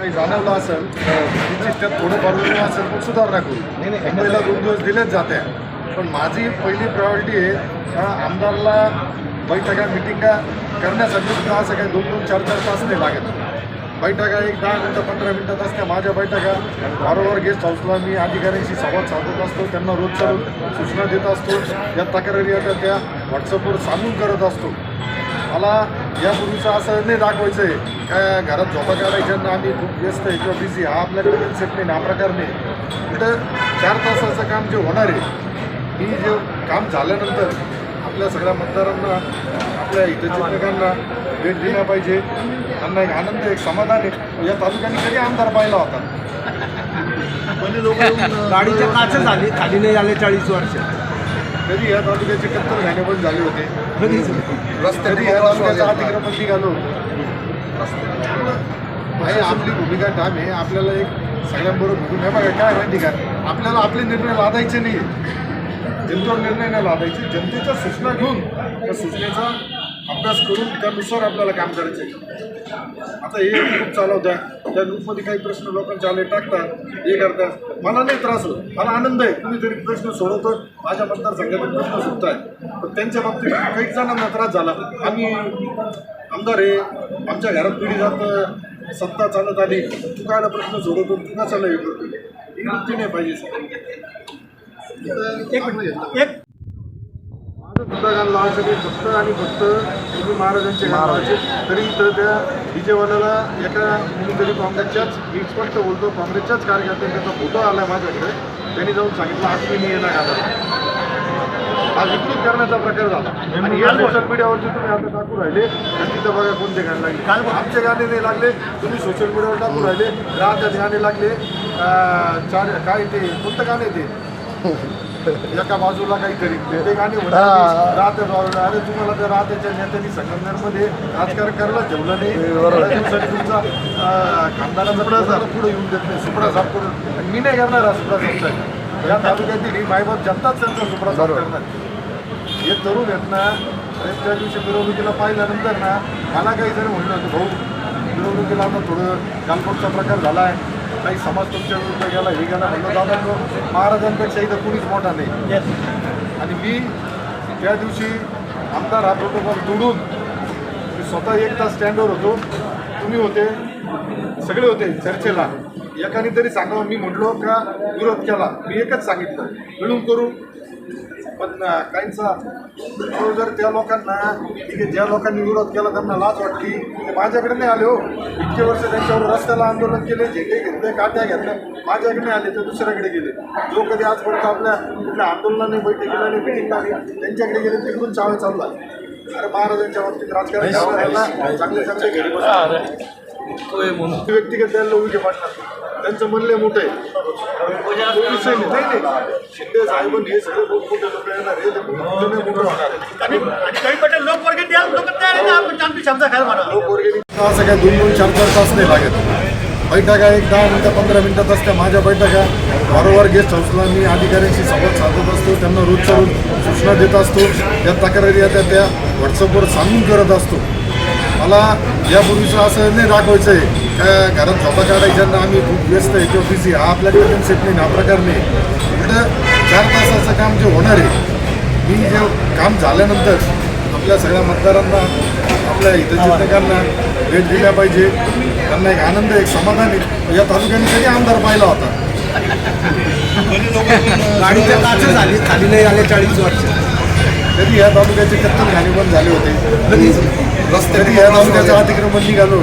काही जाणवलं असेल निश्चित त्यात थोडं प्रॉब्लेम असेल पण सुधारणा करू. मुंबईला दोन दिवस दिलेच जाते पण माझी पहिली प्रायोरिटी आहे का आमदारला बैठका मिटिंगा करण्यासाठी सुद्धा असं काही दोन दोन चार चार तास नाही लागत. बैठका एक दहा मिनटं पंधरा मिनटात असत्या माझ्या बैठका. वारंवार गेस्ट हाऊसला मी अधिकाऱ्यांशी संवाद साधत असतो त्यांना रोजच्या रोज सूचना देत असतो. ज्या तक्रारी येतात त्या व्हॉट्सअपवर सांगून करत असतो. मला यापूर्वीचं असं नाही दाखवायचं आहे काय घरात झोपा काढायच्या ना आम्ही खूप व्यस्त आहे किंवा बिझी हा आपल्याकडे कन्सेप्ट नाही ना हा प्रकार नाही. कुठं चार तासाचं काम जे होणार आहे मी जे काम झाल्यानंतर आपल्या सगळ्या मतदारांना आपल्या हितचिंतकांना भेट दिल्या पाहिजे. त्यांना एक आनंद एक समाधान आहे. या तालुक्याने कधी आमदार पाहिला होता? म्हणजे लोक गाडीच्या काच झाली खाली नाही आले चाळीस वर्ष. कधी या तालुक्याचे कत्तर घाणे पण झाले होते. रस्त्याने या तालुक्याचं अतिक्रमण निघालो आहे आपली भूमिका ठाम आहे. आपल्याला एक सगळ्यांबरोबर भूमिका हे बघा काय माहिती का? आपल्याला आपले निर्णय लादायचे नाही जनतेवर निर्णय नाही लादायचे. जनतेच्या सूचना घेऊन त्या सूचनेचा अभ्यास करून त्यानुसार आपल्याला काम करायचं आहे. आता हे ग्रुप चालवता त्या ग्रुपमध्ये काही प्रश्न लोकांचे आले टाकतात हे करतात. मला नाही त्रास होत. मला आनंद आहे. कुणीतरी प्रश्न सोडवतो माझ्या मतदारसंघातील प्रश्न सुटत आहेत. पण त्यांच्या बाबतीत काही जणांना त्रास झाला आम्ही आमदार आहे. आमच्या घरात पिढी जात सत्ता चालत आली. तू कायला प्रश्न सोडवतो तू कशाला हे करतो ही वृत्ती नाही पाहिजे. एक एक सुद्धा गाणं लावायचं की फक्त आणि फक्त तुम्ही महाराजांचे गाणं लावायचे तरी तर त्या डीजेवाल्याला एका कोणीतरी काँग्रेसच्याच मी स्पष्ट बोलतो काँग्रेसच्याच कार्यकर्त्यांनी त्याचा फोटो आला माझ्याकडे. त्यांनी जाऊन सांगितलं आज मी येणार गाणं हा विकृत करण्याचा प्रकार झाला. आणि या सोशल मीडियावरती तुम्ही आता टाकू राहिले तर तिथं बघा कोणते गाणे लागले. काल आमचे गाणे नाही लागले तुम्ही सोशल मीडियावर टाकू राहिले राहत्यात गाणे लागले. चार काय ते कोणतं गाणे ते? एका बाजूला काहीतरी ते गाणे बाजूला. अरे तुम्हाला त्या राहत्याच्या नेत्यांनी संगमनेरमध्ये राजकारण करायला ठेवलं नाही. तुमचा खानदानाचा पुढे येऊन देत नाही. सुपडा साफ करून मी नाही करणार हा सुपडा साफ या तालुक्यातील ही मायबाप जनताच त्यांचा सुपडा साफ करणार. हे तरुण आहेत ना अरे त्या दिवशी मिरवणुकीला पाहिल्यानंतर ना मला काही जरी म्हणलं होतं भाऊ मिरवणुकीला आता थोडं गालपोटचा प्रकार झाला आहे काही समाज तुमच्या विरुद्ध गेला हे गेला म्हणलं दादा तो महाराजांपेक्षा इथं कुणीच मोठा नाही. आणि मी त्या दिवशी आमदार हा प्रोटोकॉल तोडून मी स्वतः एक तास स्टँडवर होतो. तुम्ही होते सगळे होते चर्चेला. एकाने तरी सांगावं मी म्हटलो का विरोध केला. मी एकच सांगितलं मिळून करू. पण काहींचा तो जर त्या लोकांना ठीक आहे ज्या लोकांनी विरोध केला त्यांना लाज वाटली ते माझ्याकडे नाही आले हो. इतके वर्ष त्यांच्यावर रस्त्याला आंदोलन केले झेंडे घेतले काट्या घेतल्या माझ्याकडे नाही आले ते दुसऱ्याकडे गेले. जो कधी आजपर्यंत आपल्या कुठल्या आंदोलनाने बैठकीला नाही मिटिंगला त्यांच्याकडे गेले तिकडून चावे चालला अरे महाराजांच्या बाबतीत राजकारण चांगले चांगले घरी बसतात. व्यक्तिगत द्यायला उभे पाडणार त्यांचं म्हणले मोठं शिंदे साहेबांनी हे सगळे खूप मोठे लोक येणार हे मोठे होणार लोक लोक काय दोन दोन चार चार तास नाही लागत. बैठका एक दहा मिनटं पंधरा मिनटात असत्या माझ्या बैठका. वारंवार गेस्ट हाऊसला मी अधिकाऱ्यांशी संवाद साधत असतो. त्यांना रोजच्या रोज सूचना देत असतो. ज्या तक्रारी येतात त्या व्हॉट्सअपवर सांगून करत असतो. मला यापूर्वीचं असं नाही दाखवायचं आहे काय घरात झोपा काढायच्या आम्ही खूप व्यस्त आहे किंवा बिझी हा आपल्याकडे कन्सेप्ट नाही ना हा प्रकार नाही. चार तासाचं काम जे होणार आहे मी जे काम झाल्यानंतर आपल्या सगळ्या मतदारांना आपल्या हितचिंतकांना भेट दिल्या पाहिजे. त्यांना एक आनंद एक समाधान आहे. या तालुक्याने कधी आमदार पाहिला होता. गाडीच्या काच झाली खाली नाही आले चाळीस वर्ष. कधी या तालुक्याचे कत्तल घाणे पण झाले होते. रस्त्याने या तालुक्याचं अतिक्रमण निघालो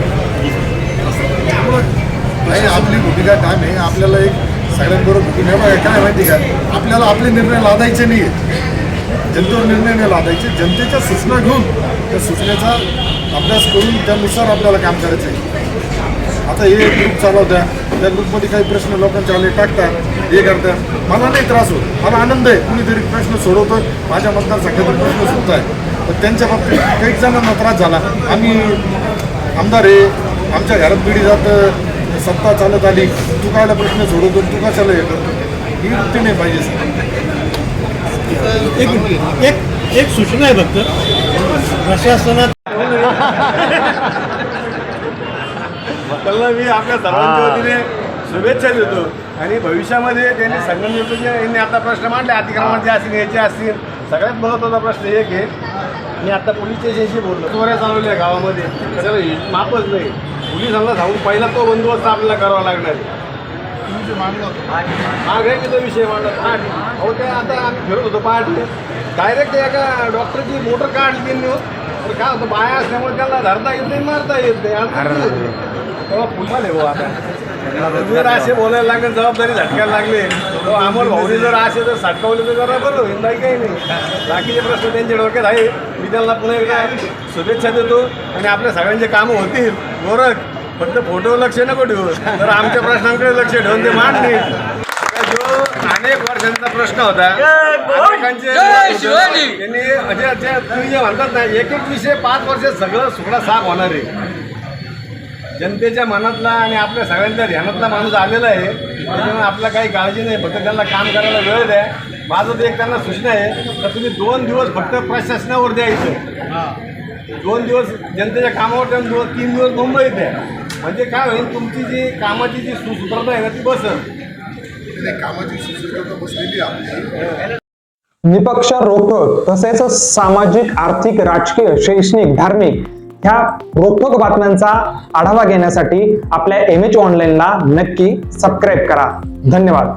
नाही आपली भूमिका काय आहे आपल्याला एक सगळ्यांबरोबर भूमिका काय माहिती का? आपल्याला आपले निर्णय लादायचे नाही जनतेवर निर्णय नाही लादायचे. जनतेच्या सूचना घेऊन त्या सूचनेचा अभ्यास करून त्यानुसार आपल्याला काम करायचं आहे आता हे ग्रुप चालवत्या त्या ग्रुपमध्ये काही प्रश्न लोकांच्या आले टाकतात हे करतात. मला नाही त्रास होत. मला आनंद आहे. कुणीतरी प्रश्न सोडवतो माझ्या मतदारसंघातून प्रश्न सुटत आहे पण त्यांच्या बाबतीत काही जणांना त्रास झाला. आम्ही आमदार आहे. आमच्या घरात पिढी जात. सत्ता चालत आली तू कायला प्रश्न सोडवतो तू कशाला हे करतो? ही वृत्ती नाही पाहिजे सर. एक एक एक सूचना आहे फक्त. प्रशासनात त्यांना मी आपल्या सर्वांच्या वतीने शुभेच्छा देतो. आणि भविष्यामध्ये त्यांनी संगणनेतून यांनी आता प्रश्न मांडले अतिक्रमणाचे असतील याचे असतील. सगळ्यात महत्त्वाचा प्रश्न एक आहे मी आता पोलीस स्टेशनशी बोललो. चोऱ्या चालवल्या गावामध्ये. त्याच्याला हे मापच नाही. पोलिसांना सांगून पहिला तो बंदोबस्त आपल्याला करावा लागणार आहे. मागायचा विषय मांडला पहाटे अहो ते आता आम्ही फिरत होतो पहाटे डायरेक्ट एका डॉक्टरची मोटर काढली त्यांनी हो. तर काय होतं बाया असल्यामुळे त्याला धरता येत नाही मारता येत नाही. होतं. तेव्हा पुन्हा भाऊ आता. जर असे बोलायला लागले जबाबदारी झटकायला लागले तो अमोल भाऊने जर असे जर सटकावले तर जरा बरं होईल नाही काही नाही. बाकीचे प्रश्न त्यांच्या डोक्यात आहे मी त्यांना पुन्हा एकदा शुभेच्छा देतो आणि आपल्या सगळ्यांचे कामं होतील. गोरख फक्त फोटो लक्ष नको ठेवू. तर आमच्या प्रश्नांकडे लक्ष ठेवून ते मांडणे जो अनेक वर्षांचा प्रश्न होता त्यांनी म्हणजे तुम्ही जे म्हणतात ना एक एक विषय पाच वर्षात सगळं सुकडा साफ होणार आहे. जनतेच्या मनातला आणि आपल्या सगळ्यांच्या ध्यानातला माणूस आलेला आहे. त्याच्यामुळे आपला काही काळजी नाही फक्त त्यांना काम करायला वेळ द्या. माझं एक त्यांना सूचना आहे तर तुम्ही दोन दिवस फक्त प्रशासनावर द्यायचं दोन दिवस जनतेच्या कामावर आणि दोन तीन दिवस मुंबईत द्या म्हणजे काय होईल तुमची जी कामाची जी सुसूत्रता आहे ना ती बसल निपक्ष रोखोक तसेच सामाजिक आर्थिक राजकीय शैक्षणिक धार्मिक ह्या रोखोक बातम्यांचा आढावा घेण्यासाठी आपल्या एम एच ऑनलाईनला नक्की सबस्क्राईब करा. धन्यवाद.